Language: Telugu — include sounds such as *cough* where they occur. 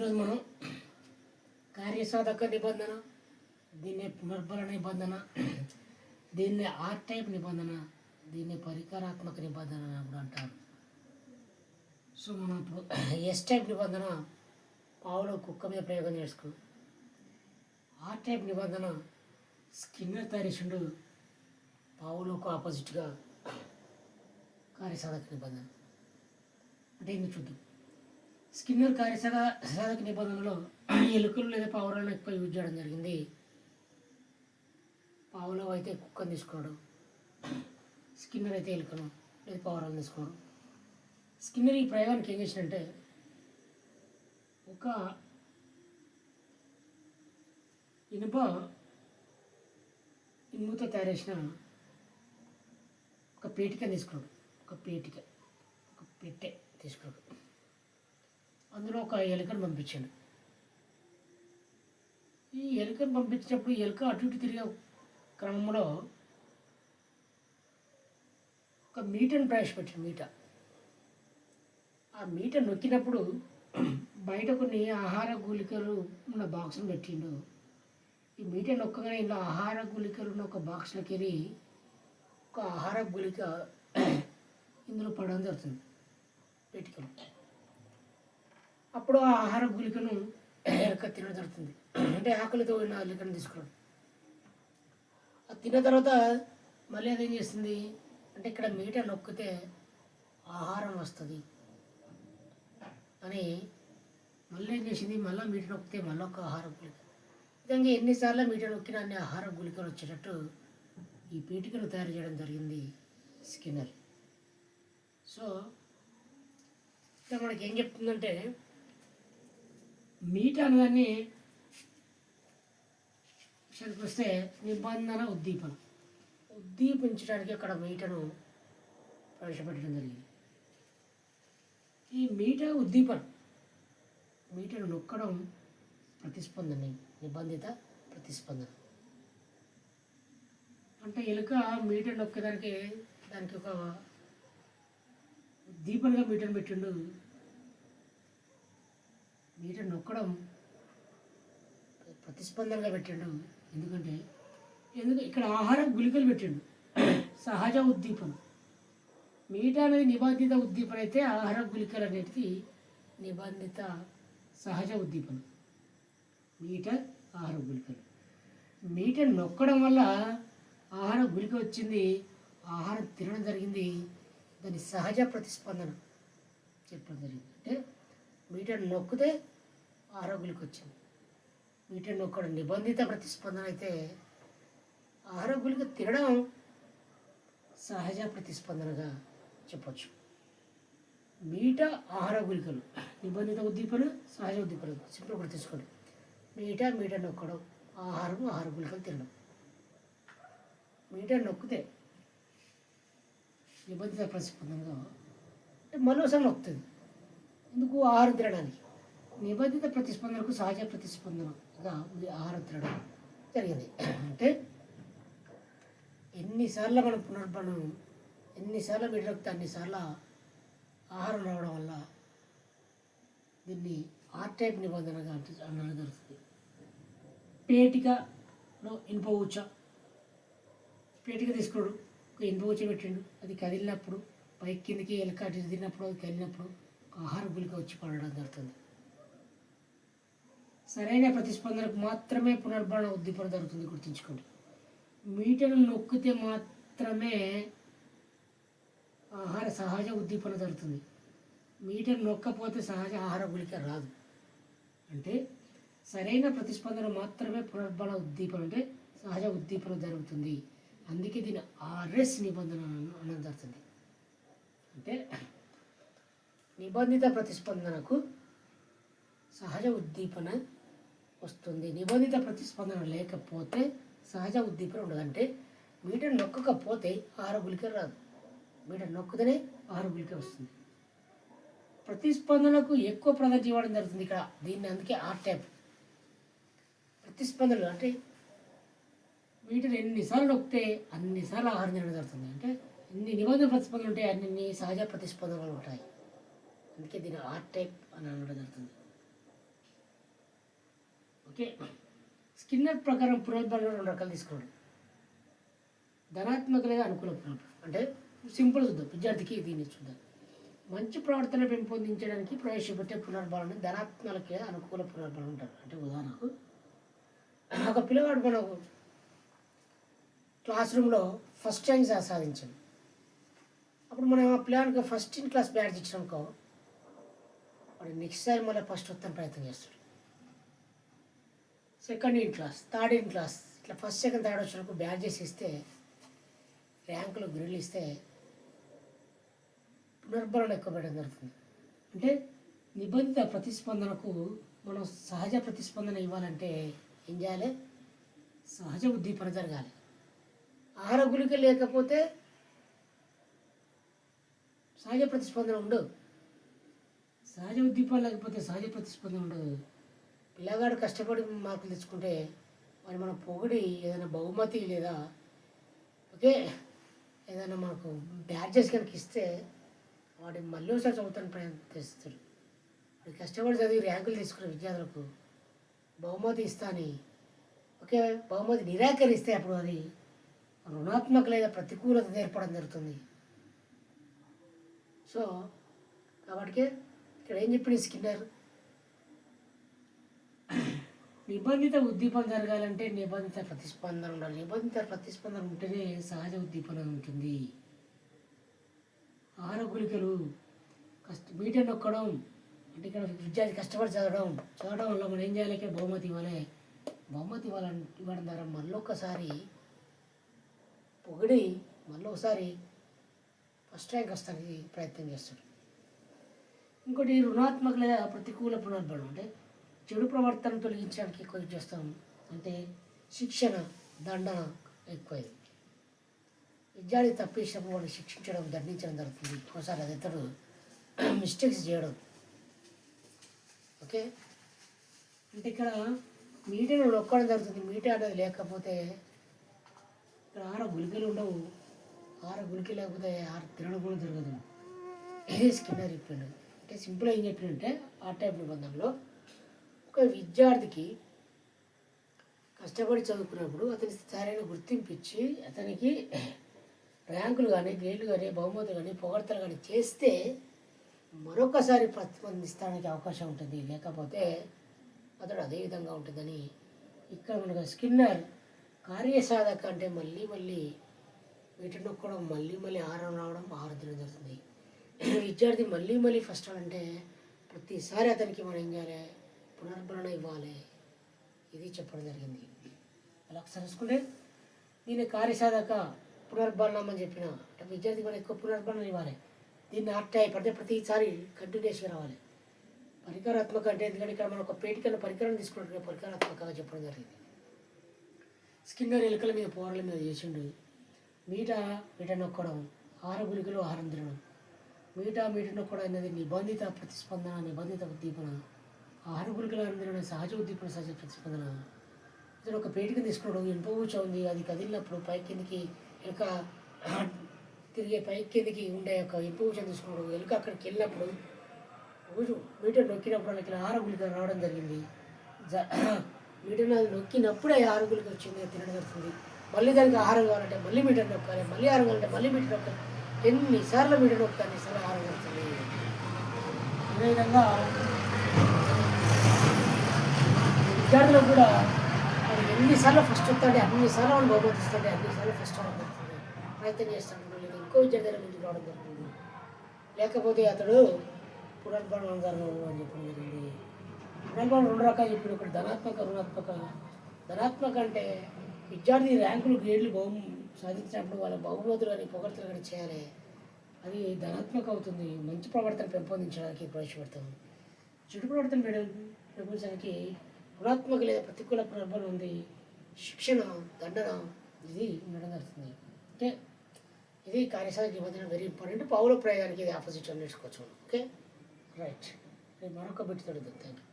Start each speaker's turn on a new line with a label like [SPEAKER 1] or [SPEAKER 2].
[SPEAKER 1] ఈరోజు మనం కార్యసాధక నిబంధన దీన్ని పునర్బల నిబంధన దీన్ని ఆర్ టైప్ నిబంధన దీన్ని పరికరాత్మక నిబంధన అని కూడా అంటారు. సో మనం ఇప్పుడు ఎస్ టైప్ నిబంధన పావులో కుక్క మీద ప్రయోగం చేసుకున్నాం. ఆర్ టైప్ నిబంధన స్కిన్నర్ తయారేసిండు పావులకు ఆపోజిట్గా కార్యసాధక నిబంధన. అంటే ఇన్ని చూద్దాం. స్కిన్నర్ కార్యసాధ సాధక నిబంధనలో ఎలుకలు లేదా పావురాలను ఎక్కువ యూజ్ చేయడం జరిగింది. పావులో అయితే కుక్కను తీసుకోవడం స్కిన్నర్ అయితే ఎలుకను లేదా పావురాలను తీసుకోవడం స్కిన్నర్ ఈ ప్రయోగానికి ఏం చేసినంటే ఒక ఇనుప ఇనుముతో తయారు చేసిన ఒక పేటిక తీసుకున్నాడు. ఒక పేటిక. ఒక పెట్టె తీసుకున్నాడు. అందులో ఒక ఎలుకను పంపించాడు ఈ ఎలుకను పంపించినప్పుడు ఎలుక అటు ఇటు తిరిగే క్రమంలో ఒక మీటను ప్రవేశపెట్టాడు మీట. ఆ మీట నొక్కినప్పుడు బయట కొన్ని ఆహార గుళికలు ఉన్న బాక్స్ను పెట్టిండు. ఈ మీట నొక్కగానే ఇలా ఆహార గుళికలు ఉన్న ఒక బాక్స్లోకి వెళ్ళి ఒక ఆహార గుళిక ఇందులో పడడం జరుగుతుంది. పెట్టుకలు అప్పుడు ఆ ఆహార గుళికను తినడం జరుగుతుంది. అంటే ఆకలితో ఉన్న ఎలుకను తీసుకోవడం. అది తిన్న తర్వాత మళ్ళీ అదేం చేస్తుంది? అంటే ఇక్కడ మీట నొక్కితే ఆహారం వస్తుంది. అని మళ్ళీ ఏం చేసింది? మళ్ళీ మీట నొక్కితే మళ్ళీ ఒక ఆహార గుళిక. విధంగా ఎన్నిసార్లు మీట నొక్కిన అన్ని ఆహార గుళికలు వచ్చేటట్టు ఈ పీటికను తయారు చేయడం జరిగింది స్కిన్నర్. సో ఇక్కడ మనకి ఏం చెప్తుందంటే మీటర్ అనేదాన్ని విషయానికి వస్తే నిబంధన ఉద్దీపన. ఉద్దీపించడానికి అక్కడ మీటను ప్రవేశపెట్టడం జరిగింది. ఈ మీట ఉద్దీపన మీటను నొక్కడం ప్రతిస్పందన నిబంధిత ప్రతిస్పందన. అంటే ఎలుక మీటర్ నొక్కేదానికి దానికి ఒక దీపంగా మీటర్ పెట్టిండు మీటర్ నొక్కడం ప్రతిస్పందనగా పెట్టడం ఎందుకంటే ఎందుకు ఇక్కడ ఆహారం గుళికలు పెట్టిండు. సహజ ఉద్దీపన. మీట అనేది నిబంధిత ఉద్దీపన అయితే ఆహార గుళికలు అనేది నిబంధిత సహజ ఉద్దీపన. మీట ఆహార గుళికలు. మీట నొక్కడం వల్ల ఆహార గుళిక వచ్చింది ఆహారం తినడం జరిగింది దాని సహజ ప్రతిస్పందన చెప్పడం జరిగింది. అంటే మీటర్ నొక్కితే ఆరోగ్యులకు వచ్చింది వీటిని నొక్కడం నిబంధిత ప్రతిస్పందన అయితే ఆహార తినడం సహజ ప్రతిస్పందనగా చెప్పచ్చు. మీట ఆహార గుళికలు నిబంధిత ఉద్దీపన సహజ ఉద్దీపన సింపుల్ కూడా తీసుకోండి మీట మీట నొక్కడం ఆహారం ఆహార గుళికలు తినడం. మీట నొక్కితే నిబంధిత ప్రతిస్పందనగా అంటే మరోసారి నొక్కుతుంది. ఎందుకు? ఆహారం తినడానికి. నిబంధిత ప్రతిస్పందనకు సహజ ప్రతిస్పందనగా ఉంది ఆహారం తినడం జరిగింది. అంటే ఎన్నిసార్లు మనం పునర్బలం ఎన్నిసార్లు విడరక్తే అన్నిసార్లు ఆహారం రావడం వల్ల దీన్ని ఆర్ టైప్ నిబంధనగా అంటే అనడం జరుగుతుంది. పేటికలో ఇనుప ఊచ పేటిక తీసుకోడు ఒక ఇనుప ఊచ పెట్టిండు అది కదిలినప్పుడు పైకి కిందకి ఎలకాటి తిన్నప్పుడు అది కదిలినప్పుడు ఒక ఆహార గులిక వచ్చి పడడం జరుగుతుంది. సరైన ప్రతిస్పందనకు మాత్రమే పునర్భరణ ఉద్దీపన జరుగుతుంది గుర్తుంచుకోండి. మీటర్లు నొక్కితే మాత్రమే ఆహార సహజ ఉద్దీపన జరుగుతుంది మీటర్ నొక్కపోతే సహజ ఆహార గుళిక రాదు. అంటే సరైన ప్రతిస్పందన మాత్రమే పునర్బల ఉద్దీపన అంటే సహజ ఉద్దీపన జరుగుతుంది అందుకే దీని ఆర్ఎస్ నిబంధన అనడం జరుగుతుంది అంటే నిబంధిత ప్రతిస్పందనకు సహజ ఉద్దీపన వస్తుంది. నిబంధిత ప్రతిస్పందన లేకపోతే సహజ ఉద్దీపన ఉండదంటే మీటర్ నొక్కకపోతే ఆరు గులిక రాదు. మీటర్ నొక్కుతేనే ఆరు గులిక వస్తుంది. ప్రతిస్పందనకు ఎక్కువ ప్రాధాన్యత ఇవ్వడం జరుగుతుంది ఇక్కడ. దీన్ని అందుకే ఆర్ టైప్ ప్రతిస్పందనలు అంటే మీటర్ ఎన్నిసార్లు నొక్కితే అన్నిసార్లు ఆహారం తినడం జరుగుతుంది. అంటే ఎన్ని నిబంధన ప్రతిస్పందనలు ఉంటాయి అన్ని సహజ ప్రతిస్పందనలు ఉంటాయి. అందుకే దీన్ని ఆర్ టైప్ అని అనడం జరుగుతుంది. ఓకే. స్కిన్నర్ ప్రకారం పునర్బలం రెండు రకాలు తీసుకోండి. ధనాత్మక లేదా అనుకూల పునరుద్ధరణ అంటే సింపుల్ చూద్దాం. విద్యార్థికి దీన్ని చూద్దాం. మంచి ప్రవర్తన పెంపొందించడానికి ప్రవేశపెట్టే పునర్బలాన్ని ధనాత్మక లేదా అనుకూల పునర్బలం ఉంటారు అంటే ఉదాహరణకు ఒక పిల్లవాడు మనకు క్లాస్ రూమ్లో ఫస్ట్ ర్యాంక్ సాధించాడు అప్పుడు మనం ఆ పిల్లవాడికి ఫస్ట్ ఇన్ క్లాస్ బ్యాడ్జ్ ఇచ్చినామనుకో వాడు నెక్స్ట్ టైం మళ్ళీ ఫస్ట్ వస్తాం ప్రయత్నం చేస్తాడు. Second in class third in class ఇట్లా ఫస్ట్ సెకండ్ థర్డ్ వచ్చినప్పుడు బ్యాడ్జెస్ ఇస్తే ర్యాంకులు గ్రిల్ ఇస్తే పునర్భరణ ఎక్కువ పెట్టడం జరుగుతుంది. అంటే నిబంధిత ప్రతిస్పందనకు మనం సహజ ప్రతిస్పందన ఇవ్వాలంటే ఏం చేయాలి? సహజ ఉద్దీపన జరగాలి. ఆహార గుళిక లేకపోతే సహజ ప్రతిస్పందన ఉండదు. సహజ ఉద్దీపన లేకపోతే సహజ ప్రతిస్పందన ఉండదు. పిల్లగాడు కష్టపడి మార్కులు తెచ్చుకుంటే మరి మనం పొగిడి ఏదైనా బహుమతి లేదా ఓకే ఏదైనా మనకు బ్యాడ్జెస్ కనుక ఇస్తే వాడి మళ్ళీ ఒకసారి చదువుతాను ప్రయత్నిస్తాడు వాడు కష్టపడి చదివి ర్యాంకులు తీసుకున్న విద్యార్థులకు బహుమతి ఇస్తా అని ఓకే బహుమతి నిరాకరిస్తే అప్పుడు అది రుణాత్మక లేదా ప్రతికూలత ఏర్పడడం జరుగుతుంది. సో కాబట్టి ఇక్కడ ఏం చెప్పింది స్కిన్నర్? నిబంధిత ఉద్దీపన జరగాలంటే నిబంధిత ప్రతిస్పందన ఉండాలి. నిబంధిత ప్రతిస్పందన ఉంటేనే సహజ ఉద్దీపన ఉంటుంది. ఆహార గుళికలు కష్ట మీటర్ నొక్కడం అంటే ఇక్కడ విద్యార్థి కష్టపడి చదవడం చదవడం వల్ల మనం ఏం చేయాలి? ఇక్కడ బహుమతి ఇవ్వాలి. బహుమతి ఇవ్వాలని ఇవ్వడం ద్వారా మళ్ళొకసారి పొగిడి మళ్ళీ ఒకసారి ఫస్ట్ ర్యాంక్ వస్తానికి ప్రయత్నం చేస్తాడు. ఇంకోటి రుణాత్మక లేదా ప్రతికూల పునర్బలం అంటే చెడు ప్రవర్తన తొలగించడానికి ఎక్కువ చేస్తాం. అంటే శిక్షణ దండన ఎక్కువైంది విద్యార్థి తప్పేసినప్పుడు వాళ్ళు శిక్షించడం దండించడం జరుగుతుంది. ఒకసారి అది ఇతడు మిస్టేక్స్ చేయడం. ఓకే? అంటే ఇక్కడ మీటర్ నొక్కడం జరుగుతుంది. మీటర్ అనేది లేకపోతే ఇక్కడ ఆర గుళికలు ఉండవు. ఆర గులికి లేకపోతే ఆర తినడం కూడా జరగదు. స్కిన్నర్ చెప్పిండు అంటే సింపుల్గా ఏం చెప్పిండంటే ఆ టైప్ నిబంధనలో ఒక విద్యార్థికి కష్టపడి చదువుకున్నప్పుడు అతని సరైన గుర్తింపు ఇచ్చి అతనికి ర్యాంకులు కానీ గ్రేడ్లు కానీ బహుమతులు కానీ పొగడ్తలు కానీ చేస్తే మరొకసారి ప్రతిబంధిస్తానికి అవకాశం ఉంటుంది. లేకపోతే అతడు అదే విధంగా ఉంటుందని ఇక్కడ మనకు స్కిన్నర్ కార్యసాధక అంటే మళ్ళీ మళ్ళీ వీటిని నొక్కడం మళ్ళీ మళ్ళీ ఆహారం రావడం ఆహారం జరుగుతుంది. విద్యార్థి మళ్ళీ మళ్ళీ ఫస్ట్ అంటే ప్రతిసారి అతనికి మనం ఏం చేయాలి? పునర్భరణ ఇవ్వాలి. ఇది చెప్పడం జరిగింది. అలా ఒకసారి చూసుకుంటే దీన్ని కార్యసాధక పునర్బలనం అని చెప్పిన అంటే విద్యార్థి మనం ఎక్కువ పునర్బలనం ఇవ్వాలి. దీన్ని ఆర్టాయి పడితే ప్రతిసారి కంటిన్యూస్గా రావాలి. పరికరాత్మక అంటే ఎందుకంటే ఇక్కడ మనం ఒక పేటికన్న పరికరం తీసుకున్నట్టుగా పరికరాత్మకంగా చెప్పడం జరిగింది. స్కిన్నర్ ఎలుకల మీద పోరల మీద చేసిండు. మీట మీట నొక్కడం ఆహార గుళికలు ఆహారం తినడం. మీట మీట నొక్కడం అనేది నిబంధిత ప్రతిస్పందన నిబంధిత ఉద్దీపన. ఆరుగురికి గుళికలు సహజ ఉద్దీపన సహజ ప్రతిస్పందన. ఇతను ఒక పేటికను తీసుకోవడం ఇనుప ఉంది అది కదిలినప్పుడు పై కిందికి ఎలుక *clears throat* తిరిగే పై కిందికి ఉండే ఒక ఇనుప ఊచను ఎలుక అక్కడికి వెళ్ళినప్పుడు ఊరు మీటర్ నొక్కినప్పుడు వాళ్ళకి ఆహార రావడం జరిగింది. జ *clears throat* మీటర్ అది నొక్కినప్పుడే ఆరుగులికి వచ్చింది. తినడం జరుగుతుంది. మళ్ళీ దానికి ఆహారం కావాలంటే మళ్ళీ మీటర్ నొక్కాలి. మళ్ళీ ఆహారం కావాలంటే మళ్ళీ మీటర్ నొక్కాలి. ఎన్నిసార్లు మీటర్ నొక్కాలి సార్లు ఆహారం కలుగుతుంది అదేవిధంగా విద్యార్థులకు కూడా ఎన్నిసార్లు ఫస్ట్ వస్తాడే అన్నిసార్లు వాళ్ళు బహుమతిస్తాడే అన్నిసార్లు ఫస్ట్ రావడం జరుగుతుంది ప్రయత్నం చేస్తాడు. లేదా ఇంకో విద్యార్థుల ముందుకు రావడం జరుగుతుంది. లేకపోతే అతడు పునర్బలం గారు అని చెప్పడం జరిగింది. పునర్బలం రెండు రకాలు చెప్పిన ఒకటి ధనాత్మక రుణాత్మక. ధనాత్మక అంటే విద్యార్థి ర్యాంకులు గ్రేడ్లు బహు సాధించినప్పుడు వాళ్ళ బహుమతులు అని పొగడ్తలు కానీ చేయాలి. అది ధనాత్మక అవుతుంది. మంచి ప్రవర్తన పెంపొందించడానికి ప్రవేశపెడతాం. చెడు ప్రవర్తన పెడ- పెంపొందించడానికి రుణాత్మక లేదా ప్రతికూల ప్రభావం ఉంది. శిక్షణ దండన ఇది ఉండడం జరుగుతుంది. ఇది కార్యసాధక ఇవ్వడం వెరీ ఇంపార్టెంట్ పౌల ప్రయోగానికి ఇది ఆపోజిట్ అని నేర్చుకోవచ్చు. ఓకే? రైట్ మరొక బిట్ తడుతుంది థ్యాంక్ యూ